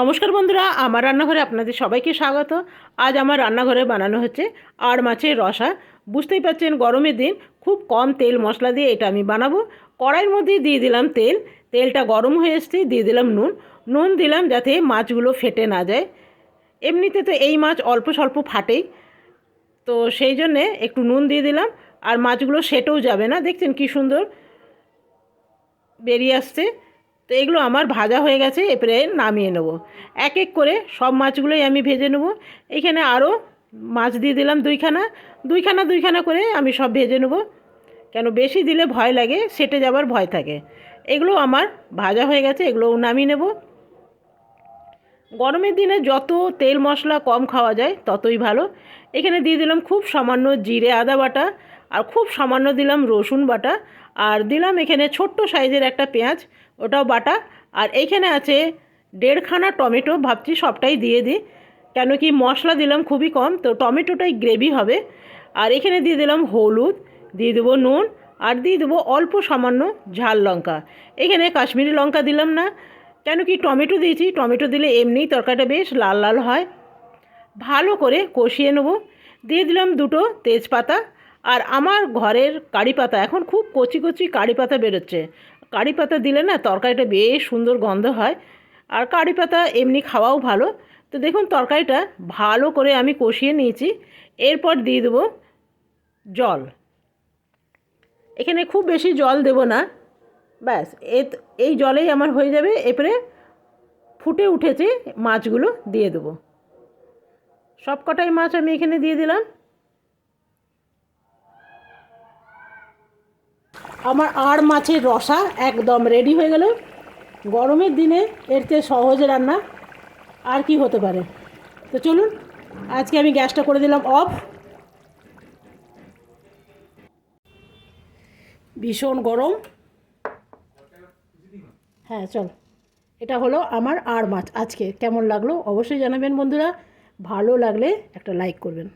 নমস্কার বন্ধুরা, আমার রান্নাঘরে আপনাদের সবাইকে স্বাগত। আজ আমার রান্নাঘরে বানানো হচ্ছে আর মাছের রসা। বুঝতেই পারছেন, গরমের দিন খুব কম তেল মশলা দিয়ে এটা আমি বানাবো। কড়াইয়ের মধ্যে দিয়ে দিলাম তেল। তেলটা গরম হয়ে এসছে, দিয়ে দিলাম নুন। নুন দিলাম যাতে মাছগুলো ফেটে না যায়। এমনিতে তো এই মাছ অল্প স্বল্প ফাটেই। তো সেই জন্যে একটু নুন দিয়ে দিলাম। আর মাছগুলো সেটেও যাবে না, দেখছেন কি সুন্দর বেরিয়ে আসছে। তো এগুলো আমার ভাজা হয়ে গেছে, এরপরে নামিয়ে নেব। এক এক করে সব মাছগুলোই আমি ভেজে নেব। এখানে আরও মাছ দিয়ে দিলাম দুইখানা। দুইখানা দুইখানা করে আমি সব ভেজে নেব। কেন বেশি দিলে ভয় লাগে, সেটে যাবার ভয় থাকে। এগুলো আমার ভাজা হয়ে গেছে, এগুলো নামিয়ে নেব। গরমের দিনে যত তেল মশলা কম খাওয়া যায়, ততই ভালো। এখানে দিয়ে দিলাম খুব সামান্য জিরে, আদা বাটা। আর খুব সামান্য দিলাম রসুন বাটা, আর দিলাম এখানে ছোট্ট সাইজের একটা পেঁয়াজ, ওটাও বাটা, আর এইখানে আছে দেড়খানা টমেটো, ভাবছি সবটাই দিয়ে দিই, কেন কি মশলা দিলাম খুবই কম, তো টমেটোটাই গ্রেভি হবে, আর এখানে দিয়ে দিলাম হলুদ, দিয়ে দেবো নুন, আর দিয়ে দেবো অল্প সামান্য ঝাল লঙ্কা, এখানে কাশ্মীরি লঙ্কা দিলাম না, কেন কি টমেটো দিয়েছি, টমেটো দিলে এমনিই তরকারিটা বেশ লাল লাল হয়, ভালো করে কষিয়ে নেব, দিয়ে দিলাম দুটো তেজপাতা আর আমার ঘরের কারি পাতা, এখন খুব কচি কচি কারি পাতা বেরোচ্ছে। কারি পাতা দিলে না তরকারিটা বেশ সুন্দর গন্ধ হয়। আর কারি পাতা এমনি খাওয়াও ভালো। তো দেখুন তরকারিটা ভালো করে আমি কষিয়ে নিয়েছি। এরপর দিয়ে দেবো জল। এখানে খুব বেশি জল দেব না। ব্যাস এই জলেই আমার হয়ে যাবে। এরপরে ফুটে উঠেছে মাছগুলো দিয়ে দেবো। সব কটাই মাছ আমি এখানে দিয়ে দিলাম। আমার আর মাছের রসা একদম রেডি হয়ে গেল। গরমের দিনে এর চেয়ে সহজ রান্না আর কি হতে পারে? তো চলুন, আজকে আমি গ্যাসটা করে দিলাম অফ। ভীষণ গরম। হ্যাঁ চল। এটা হলো আমার আর মাছ আজকে। কেমন লাগল অবশ্যই জানাবেন বন্ধুরা। ভালো লাগলে একটা লাইক করবেন।